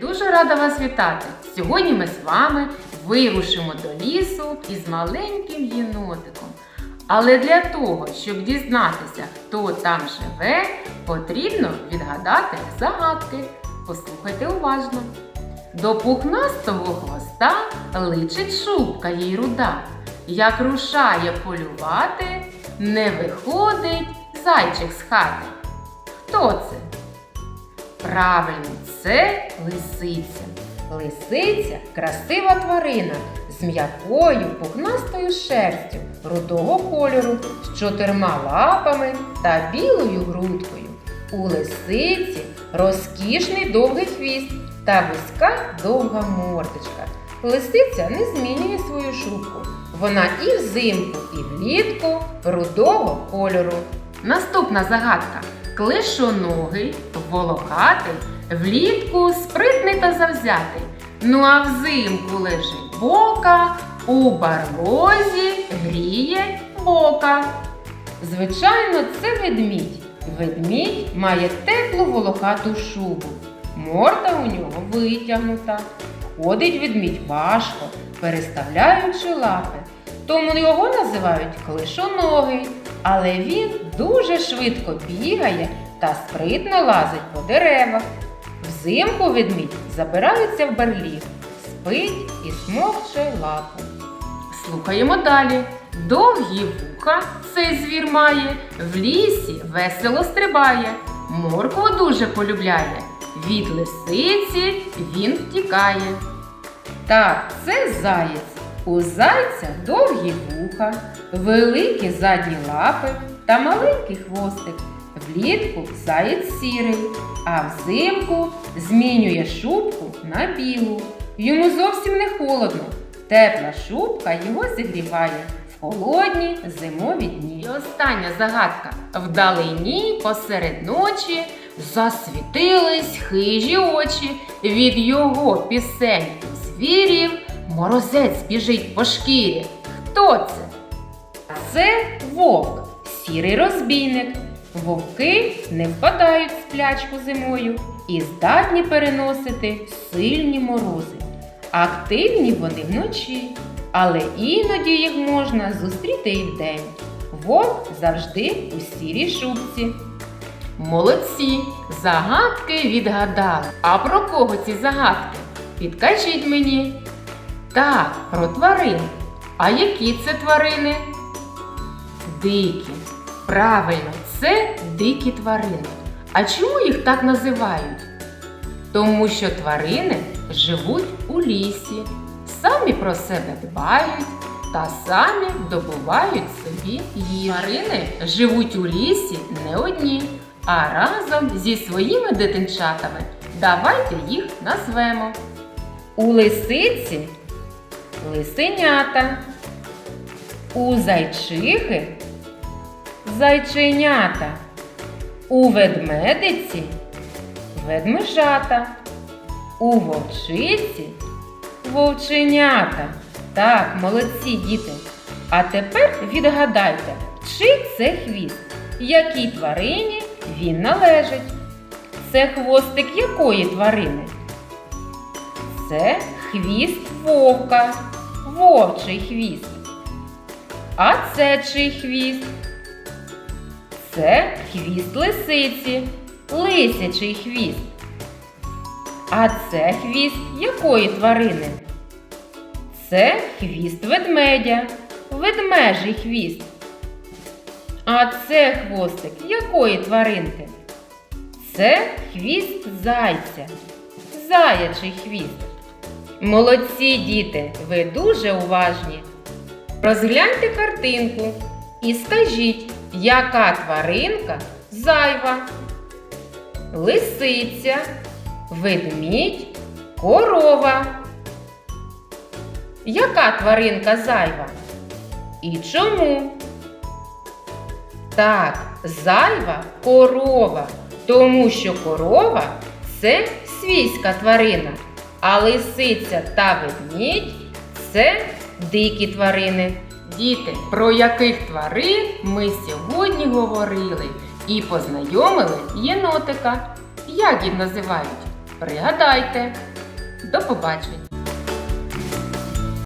Дуже рада вас вітати! Сьогодні ми з вами вирушимо до лісу із маленьким єнотиком. Але для того, щоб дізнатися, хто там живе, потрібно відгадати загадки. Послухайте уважно. До пухнастого хвоста личить шубка їй руда. Як рушає полювати, не виходить зайчик з хати. Хто це? Правильно, це лисиця. Лисиця красива тварина з м'якою пухнастою шерстю рудого кольору, з чотирма лапами та білою грудкою. У лисиці розкішний довгий хвіст та вузька довга мордочка. Лисиця не змінює свою шубку. Вона і взимку, і влітку рудого кольору. Наступна загадка. Клишоногий, волохатий, влітку спритний та завзятий. Ну а взимку лежить бока, у барлозі гріє бока. Звичайно, це ведмідь. Ведмідь має теплу волохату шубу. Морда у нього витягнута. Ходить ведмідь важко, переставляючи лапи. Тому його називають клишоногий, але він дуже швидко бігає та спритно лазить по деревах. Взимку ведмідь забирається в барліг, спить і смокче лапу. Слухаємо далі. Довгі вуха цей звір має, в лісі весело стрибає, моркву дуже полюбляє. Від лисиці він втікає. Так, це заєць. У зайця довгі вуха, великі задні лапи та маленький хвостик. Влітку заєць сірий, а взимку змінює шубку на білу. Йому зовсім не холодно. Тепла шубка його зігріває в холодні зимові дні. І остання загадка. Вдалині посеред ночі засвітились хижі очі. Від його пісень звірів морозець біжить по шкірі. Хто це? Це вовк, сірий розбійник. Вовки не впадають в сплячку зимою і здатні переносити сильні морози. Активні вони вночі, але іноді їх можна зустріти і вдень. Вовк завжди у сірій шубці. Молодці! Загадки відгадали. А про кого ці загадки? Підкажіть мені. Так, про тварин. А які це тварини? Дикі. Правильно, це дикі тварини. А чому їх так називають? Тому що тварини живуть у лісі, самі про себе дбають та самі добувають собі їжу. Тварини живуть у лісі не одні, а разом зі своїми дитинчатами. Давайте їх назвемо. У лисиці лисенята, у зайчихи зайченята, у ведмедиці ведмежата, у вовчиці вовченята. Так, молодці діти. А тепер відгадайте, чий це хвіст, якій тварині він належить. Це хвостик якої тварини? Це хвіст вовка, вовчий хвіст. А це чий хвіст? Це хвіст лисиці, лисячий хвіст. А це хвіст якої тварини? Це хвіст ведмедя, ведмежий хвіст. А це хвостик якої тваринки? Це хвіст зайця, заячий хвіст. Молодці діти, ви дуже уважні. Розгляньте картинку і скажіть, яка тваринка зайва? Лисиця, ведмідь, корова. Яка тваринка зайва? І чому? Так, зайва корова, тому що корова це свійська тварина, а лисиця та ведмідь це дикі тварини. Діти, про яких тварин ми сьогодні говорили і познайомили єнотика. Як їх називають? Пригадайте. До побачення!